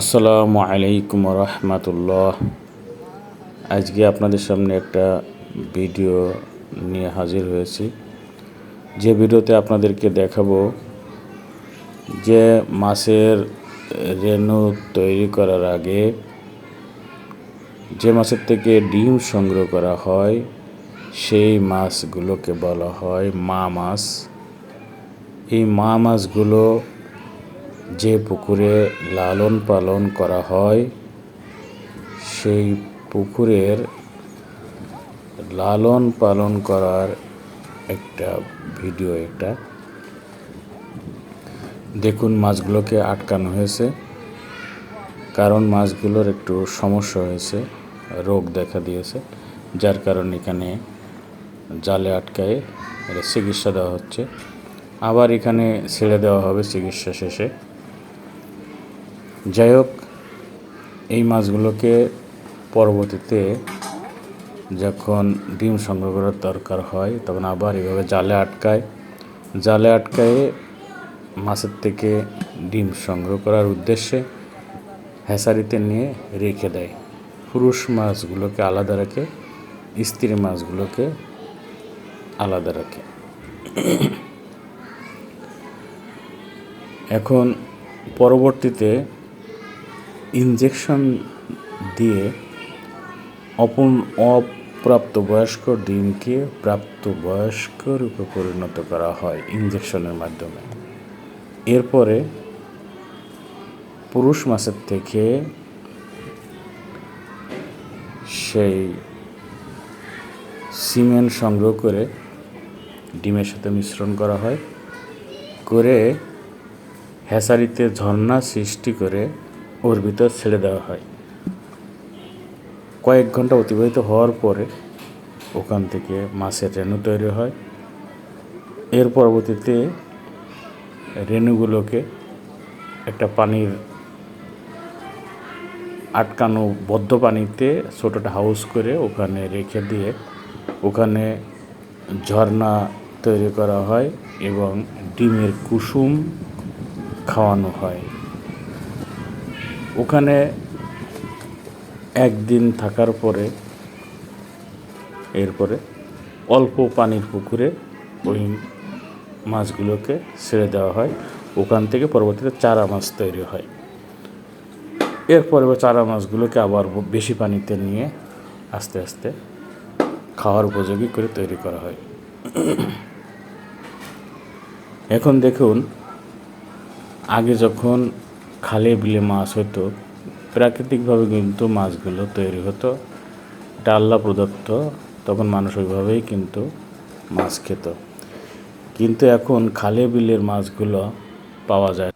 আসসালামু আলাইকুম রহমতুল্লাহ। আজকে আপনাদের সামনে একটা ভিডিও নিয়ে হাজির হয়েছি। যে ভিডিওতে আপনাদেরকে দেখাবো যে মাছের রেণু তৈরি করার আগে যে মাছের থেকে ডিম সংগ্রহ করা হয়, সেই মাছগুলোকে বলা হয় মা মাছ। এই মা মাছগুলো যে পুকুরে লালন পালন করা হয়, সেই পুকুরের লালন পালন করার একটা ভিডিও এটা। দেখুন মাছগুলোকে আটকানো হয়েছে, কারণ মাছগুলোর একটু সমস্যা হয়েছে, রোগ দেখা দিয়েছে, যার কারণে এখানে জালে আটকায় চিকিৎসা দেওয়া হচ্ছে। আবার এখানে ছেড়ে দেওয়া হবে চিকিৎসা শেষে। যাই হোক, এই মাছগুলোকে পরবর্তীতে যখন ডিম সংগ্রহ করার দরকার হয়, তখন আবার এভাবে জালে আটকায়। জালে আটকায়ে মাছের থেকে ডিম সংগ্রহ করার উদ্দেশ্যে হ্যাসারিতে নিয়ে রেখে দেয়। পুরুষ মাছগুলোকে আলাদা রাখে, স্ত্রী মাছগুলোকে আলাদা রাখে। এখন পরবর্তীতে ইনজেকশন দিয়ে অপন অপ্রাপ্তবয়স্ক ডিমকে প্রাপ্তবয়স্ক রূপে পরিণত করা হয় ইনজেকশনের মাধ্যমে। এরপরে পুরুষ মাছের থেকে সেই সিমেন্ট সংগ্রহ করে ডিমের সাথে মিশ্রণ করা হয়, করে হ্যাসারিতে ঝর্ণা সৃষ্টি করে ওর ভিতর ছেড়ে দেওয়া হয়। কয়েক ঘণ্টা অতিবাহিত হওয়ার পরে ওখান থেকে মাছের রেণু তৈরি হয়। এর পরবর্তীতে রেণুগুলোকে একটা পানির আটকানো বদ্ধ পানিতে ছোটোটা হাউস করে ওখানে রেখে দিয়ে ওখানে ঝর্ণা তৈরি করা হয় এবং ডিমের কুসুম খাওয়ানো হয়। ওখানে একদিন থাকার পরে, এরপরে অল্প পানির পুকুরে ওই মাছগুলোকে ছেড়ে দেওয়া হয়। ওখান থেকে পরবর্তীতে চারা মাছ তৈরি হয়। এরপরে চারা মাছগুলোকে আবার বেশি পানিতে নিয়ে আস্তে আস্তে খাওয়ার উপযোগী করে তৈরি করা হয়। এখন দেখুন, আগে যখন খালে বিলে মাছ হতো, প্রাকৃতিকভাবে কিন্তু মাছগুলো তৈরি হতো, এটা আল্লাহ প্রদত্ত, তখন মানুষ ওইভাবেই কিন্তু মাছ খেত। কিন্তু এখন খালে বিলের মাছগুলো পাওয়া যায়